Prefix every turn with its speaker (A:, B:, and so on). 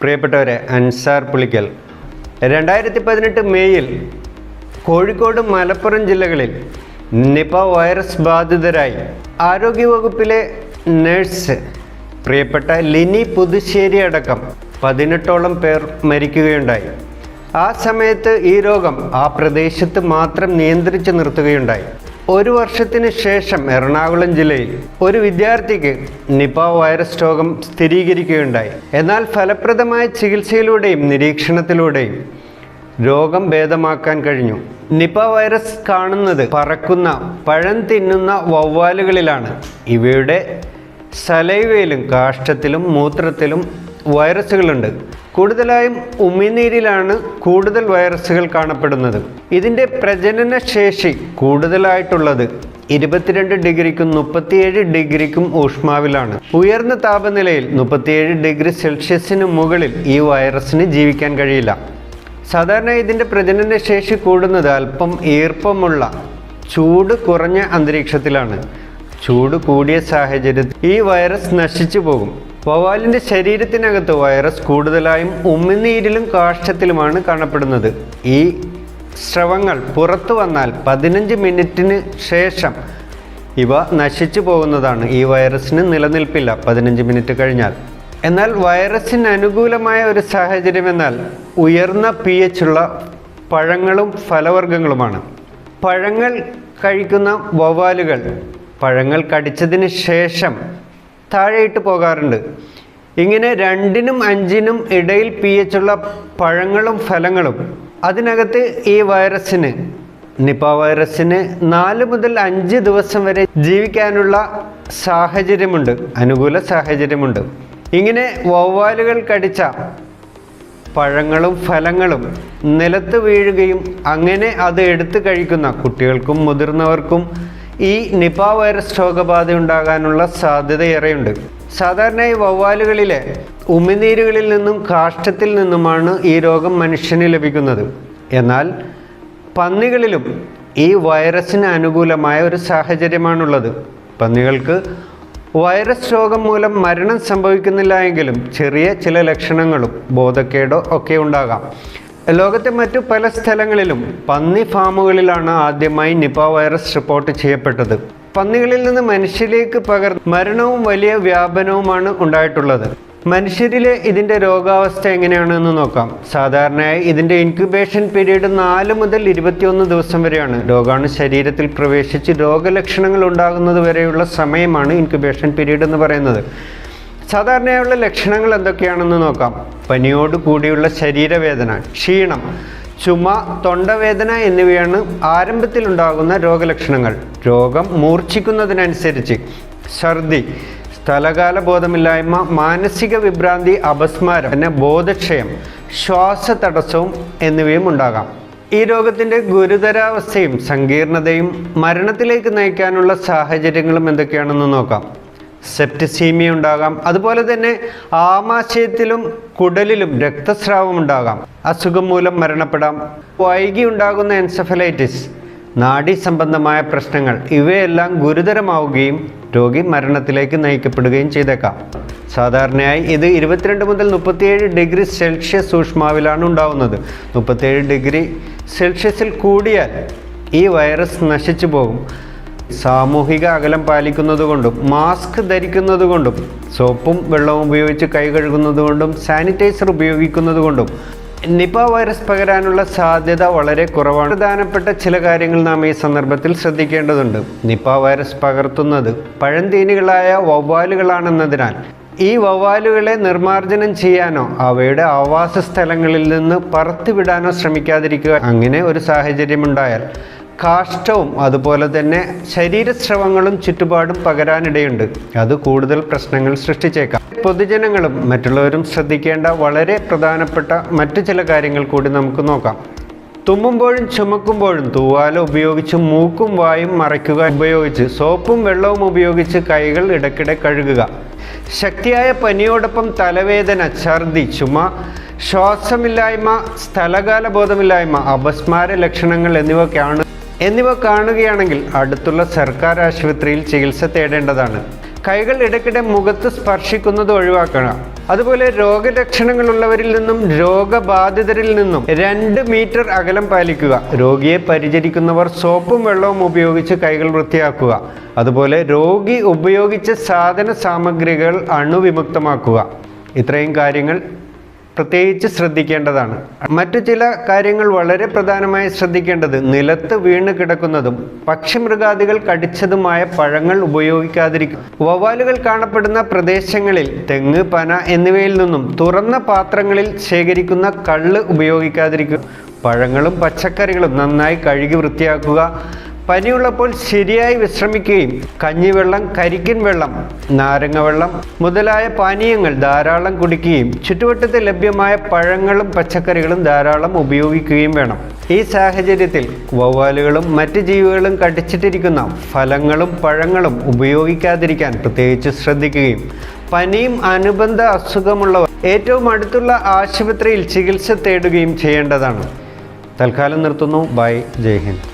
A: പ്രിയപ്പെട്ടവരെ അൻസാർ പുളിക്കൽ. രണ്ടായിരത്തി പതിനെട്ട് മെയ്യിൽ കോഴിക്കോട് മലപ്പുറം ജില്ലകളിൽ നിപ വൈറസ് ബാധിതരായി ആരോഗ്യവകുപ്പിലെ നഴ്സ് പ്രിയപ്പെട്ട ലിനി പുതുശ്ശേരി അടക്കം പതിനെട്ടോളം പേർ മരിക്കുകയുണ്ടായി. ആ സമയത്ത് ഈ രോഗം ആ പ്രദേശത്ത് മാത്രം നിയന്ത്രിച്ചു നിർത്തുകയുണ്ടായി. ഒരു വർഷത്തിന് ശേഷം എറണാകുളം ജില്ലയിൽ ഒരു വിദ്യാർത്ഥിക്ക് നിപ വൈറസ് രോഗം സ്ഥിരീകരിക്കുകയുണ്ടായി. എന്നാൽ ഫലപ്രദമായ ചികിത്സയിലൂടെയും നിരീക്ഷണത്തിലൂടെയും രോഗം ഭേദമാക്കാൻ കഴിഞ്ഞു. നിപ വൈറസ് കാണുന്നത് പറക്കുന്ന പഴം തിന്നുന്ന വവ്വാലുകളിലാണ്. ഇവയുടെ സലൈവയിലും കാഷ്ടത്തിലും മൂത്രത്തിലും വൈറസുകളുണ്ട്. കൂടുതലായും ഉമിനീരിലാണ് കൂടുതൽ വൈറസുകൾ കാണപ്പെടുന്നത്. ഇതിന്റെ പ്രജനന ശേഷി കൂടുതലായിട്ടുള്ളത് ഇരുപത്തിരണ്ട് ഡിഗ്രിക്കും മുപ്പത്തിയേഴ് ഡിഗ്രിക്കും ഊഷ്മാവിലാണ്. ഉയർന്ന താപനിലയിൽ മുപ്പത്തിയേഴ് ഡിഗ്രി സെൽഷ്യസിന് മുകളിൽ ഈ വൈറസിന് ജീവിക്കാൻ കഴിയില്ല. സാധാരണ ഇതിന്റെ പ്രജനന ശേഷി കൂടുന്നത് അല്പം ഈർപ്പമുള്ള ചൂട് കുറഞ്ഞ അന്തരീക്ഷത്തിലാണ്. ചൂട് കൂടിയ സാഹചര്യത്തിൽ ഈ വൈറസ് നശിച്ചു പോകും. വവ്വാലിന്റെ ശരീരത്തിനകത്ത് വൈറസ് കൂടുതലായും ഉമിനീരിലും കാഷ്ടത്തിലുമാണ് കാണപ്പെടുന്നത്. ഈ സ്രവങ്ങൾ പുറത്തു വന്നാൽ പതിനഞ്ച് മിനിറ്റിന് ശേഷം ഇവ നശിച്ചു പോകുന്നതാണ്. ഈ വൈറസിന് നിലനിൽപ്പില്ല പതിനഞ്ച് മിനിറ്റ് കഴിഞ്ഞാൽ. എന്നാൽ വൈറസിന് അനുകൂലമായ ഒരു സാഹചര്യം എന്നാൽ ഉയർന്ന പി ഉള്ള പഴങ്ങളും ഫലവർഗങ്ങളുമാണ്. പഴങ്ങൾ കഴിക്കുന്ന വവാലുകൾ പഴങ്ങൾ കടിച്ചതിന് ശേഷം താഴെയിട്ട് പോകാറുണ്ട്. ഇങ്ങനെ രണ്ടിനും അഞ്ചിനും ഇടയിൽ പി എച്ച് ഉള്ള പഴങ്ങളും ഫലങ്ങളും അതിനകത്ത് ഈ വൈറസിന് നിപ വൈറസിന് നാല് മുതൽ അഞ്ച് ദിവസം വരെ ജീവിക്കാനുള്ള സാഹചര്യമുണ്ട് അനുകൂല സാഹചര്യമുണ്ട്. ഇങ്ങനെ വവ്വാലുകൾ കടിച്ച പഴങ്ങളും ഫലങ്ങളും നിലത്ത് വീഴുകയും അങ്ങനെ അത് എടുത്തു കഴിക്കുന്ന കുട്ടികൾക്കും മുതിർന്നവർക്കും ഈ നിപ വൈറസ് രോഗബാധ ഉണ്ടാകാനുള്ള സാധ്യത ഏറെയുണ്ട് സാധാരണയായി വവ്വാലുകളിലെ ഉമിനീരുകളിൽ നിന്നും കാഷ്ടത്തിൽ നിന്നുമാണ് ഈ രോഗം മനുഷ്യന് ലഭിക്കുന്നത്. എന്നാൽ പന്നികളിലും ഈ വൈറസിന് അനുകൂലമായ ഒരു സാഹചര്യമാണുള്ളത്. പന്നികൾക്ക് വൈറസ് രോഗം മൂലം മരണം സംഭവിക്കുന്നില്ല എങ്കിലും ചെറിയ ചില ലക്ഷണങ്ങളും ബോധക്കേടോ ഒക്കെ ഉണ്ടാകാം. ലോകത്തെ മറ്റു പല സ്ഥലങ്ങളിലും പന്നി ഫാമുകളിലാണ് ആദ്യമായി നിപ വൈറസ് റിപ്പോർട്ട് ചെയ്യപ്പെട്ടത്. പന്നികളിൽ നിന്ന് മനുഷ്യരിലേക്ക് പകർ മരണവും വലിയ വ്യാപനവുമാണ് ഉണ്ടായിട്ടുള്ളത്. മനുഷ്യരിലെ ഇതിന്റെ രോഗാവസ്ഥ എങ്ങനെയാണെന്ന് നോക്കാം. സാധാരണയായി ഇതിന്റെ ഇൻക്യുബേഷൻ പീരീഡ് നാല് മുതൽ ഇരുപത്തിയൊന്ന് ദിവസം വരെയാണ്. രോഗാണു ശരീരത്തിൽ പ്രവേശിച്ച് രോഗലക്ഷണങ്ങൾ ഉണ്ടാകുന്നത് വരെയുള്ള സമയമാണ് ഇൻക്യുബേഷൻ പീരീഡ് എന്ന് പറയുന്നത്. സാധാരണയായുള്ള ലക്ഷണങ്ങൾ എന്തൊക്കെയാണെന്ന് നോക്കാം. പനിയോട് കൂടിയുള്ള ശരീരവേദന ക്ഷീണം ചുമ തൊണ്ടവേദന എന്നിവയാണ് ആരംഭത്തിലുണ്ടാകുന്ന രോഗലക്ഷണങ്ങൾ. രോഗം മൂർച്ഛിക്കുന്നതിനനുസരിച്ച് ഛർദി സ്ഥലകാല ബോധമില്ലായ്മ മാനസിക വിഭ്രാന്തി അപസ്മാരം പിന്നെ ബോധക്ഷയം ശ്വാസ തടസ്സവും എന്നിവയും ഉണ്ടാകാം. ഈ രോഗത്തിന്റെ ഗുരുതരാവസ്ഥയും സങ്കീർണതയും മരണത്തിലേക്ക് നയിക്കാനുള്ള സാഹചര്യങ്ങളും എന്തൊക്കെയാണെന്ന് നോക്കാം. സെപ്റ്റിസീമിയ ഉണ്ടാകാം. അതുപോലെ തന്നെ ആമാശയത്തിലും കുടലിലും രക്തസ്രാവം ഉണ്ടാകാം. അസുഖം മൂലം മരണപ്പെടാം. വൈകി ഉണ്ടാകുന്ന എൻസെഫലൈറ്റിസ് നാഡി സംബന്ധമായ പ്രശ്നങ്ങൾ ഇവയെല്ലാം ഗുരുതരമാവുകയും രോഗി മരണത്തിലേക്ക് നയിക്കപ്പെടുകയും ചെയ്തേക്കാം. സാധാരണയായി ഇത് ഇരുപത്തിരണ്ട് മുതൽ മുപ്പത്തിയേഴ് ഡിഗ്രി സെൽഷ്യസ് സൂക്ഷ്മാവിലാണ് ഉണ്ടാവുന്നത്. മുപ്പത്തിയേഴ് ഡിഗ്രി സെൽഷ്യസിൽ കൂടിയാൽ ഈ വൈറസ് നശിച്ചു പോകും. സാമൂഹിക അകലം പാലിക്കുന്നതുകൊണ്ടും മാസ്ക് ധരിക്കുന്നതുകൊണ്ടും സോപ്പും വെള്ളവും ഉപയോഗിച്ച് കൈ കഴുകുന്നതുകൊണ്ടും സാനിറ്റൈസർ ഉപയോഗിക്കുന്നതുകൊണ്ടും നിപ വൈറസ് പകരാനുള്ള സാധ്യത വളരെ കുറവാണ്. പ്രധാനപ്പെട്ട ചില കാര്യങ്ങൾ നാം ഈ സന്ദർഭത്തിൽ ശ്രദ്ധിക്കേണ്ടതുണ്ട്. നിപ വൈറസ് പകർത്തുന്നത് പഴന്തീനികളായ വവ്വാലുകളാണെന്നതിനാൽ ഈ വവ്വാലുകളെ നിർമ്മാർജനം ചെയ്യാനോ അവയുടെ ആവാസ സ്ഥലങ്ങളിൽ നിന്ന് പറത്തിവിടാനോ ശ്രമിക്കാതിരിക്കുക അങ്ങനെ ഒരു സാഹചര്യമുണ്ടായാൽ കാഷ്ടവും അതുപോലെ തന്നെ ശരീരശ്രവങ്ങളും ചുറ്റുപാടും പകരാനിടയുണ്ട്. അത് കൂടുതൽ പ്രശ്നങ്ങൾ സൃഷ്ടിച്ചേക്കാം. പൊതുജനങ്ങളും മറ്റുള്ളവരും ശ്രദ്ധിക്കേണ്ട വളരെ പ്രധാനപ്പെട്ട മറ്റു ചില കാര്യങ്ങൾ കൂടി നമുക്ക് നോക്കാം. തുമ്മുമ്പോഴും ചുമക്കുമ്പോഴും തൂവാല ഉപയോഗിച്ച് മൂക്കും വായും മറയ്ക്കുക ഉപയോഗിച്ച് സോപ്പും വെള്ളവും ഉപയോഗിച്ച് കൈകൾ ഇടയ്ക്കിടെ കഴുകുക. ശക്തിയായ പനിയോടൊപ്പം തലവേദന ഛർദി ചുമ ശ്വാസമില്ലായ്മ സ്ഥലകാല ബോധമില്ലായ്മ അപസ്മാര ലക്ഷണങ്ങൾ എന്നിവ കാണു എന്നിവ കാണുകയാണെങ്കിൽ അടുത്തുള്ള സർക്കാർ ആശുപത്രിയിൽ ചികിത്സ തേടേണ്ടതാണ്. കൈകൾ ഇടയ്ക്കിടെ മുഖത്ത് സ്പർശിക്കുന്നത് ഒഴിവാക്കണം. അതുപോലെ രോഗലക്ഷണങ്ങളുള്ളവരിൽ നിന്നും രോഗബാധിതരിൽ നിന്നും രണ്ട് മീറ്റർ അകലം പാലിക്കുക. രോഗിയെ പരിചരിക്കുന്നവർ സോപ്പും വെള്ളവും ഉപയോഗിച്ച് കൈകൾ വൃത്തിയാക്കുക. അതുപോലെ രോഗി ഉപയോഗിച്ച സാധന സാമഗ്രികൾ അണുവിമുക്തമാക്കുക. ഇത്രയും കാര്യങ്ങൾ പ്രത്യേകിച്ച് ശ്രദ്ധിക്കേണ്ടതാണ്. മറ്റു ചില കാര്യങ്ങൾ വളരെ പ്രധാനമായി ശ്രദ്ധിക്കേണ്ടത് നിലത്ത് വീണ് കിടക്കുന്നതും പക്ഷിമൃഗാദികൾ കടിച്ചതുമായ പഴങ്ങൾ ഉപയോഗിക്കാതിരിക്കും. വവ്വാലുകൾ കാണപ്പെടുന്ന പ്രദേശങ്ങളിൽ തെങ്ങ് പന എന്നിവയിൽ നിന്നും തുറന്ന പാത്രങ്ങളിൽ ശേഖരിക്കുന്ന കള്ള് ഉപയോഗിക്കാതിരിക്കും. പഴങ്ങളും പച്ചക്കറികളും നന്നായി കഴുകി വൃത്തിയാക്കുക പനിയുള്ളപ്പോൾ ശരിയായി വിശ്രമിക്കുകയും കഞ്ഞിവെള്ളം കരിക്കിൻ വെള്ളം നാരങ്ങ വെള്ളം മുതലായ പാനീയങ്ങൾ ധാരാളം കുടിക്കുകയും ചുറ്റുവട്ടത്ത് ലഭ്യമായ പഴങ്ങളും പച്ചക്കറികളും ധാരാളം ഉപയോഗിക്കുകയും വേണം. ഈ സാഹചര്യത്തിൽ വവ്വാലുകളും മറ്റ് ജീവികളും കടിച്ചിട്ടിരിക്കുന്ന ഫലങ്ങളും പഴങ്ങളും ഉപയോഗിക്കാതിരിക്കാൻ പ്രത്യേകിച്ച് ശ്രദ്ധിക്കുകയും പനിയും അനുബന്ധ അസുഖമുള്ളവർ ഏറ്റവും അടുത്തുള്ള ആശുപത്രിയിൽ ചികിത്സ തേടുകയും ചെയ്യേണ്ടതാണ്. തൽക്കാലം നിർത്തുന്നു. ബൈ. ജയ് ഹിന്ദ്.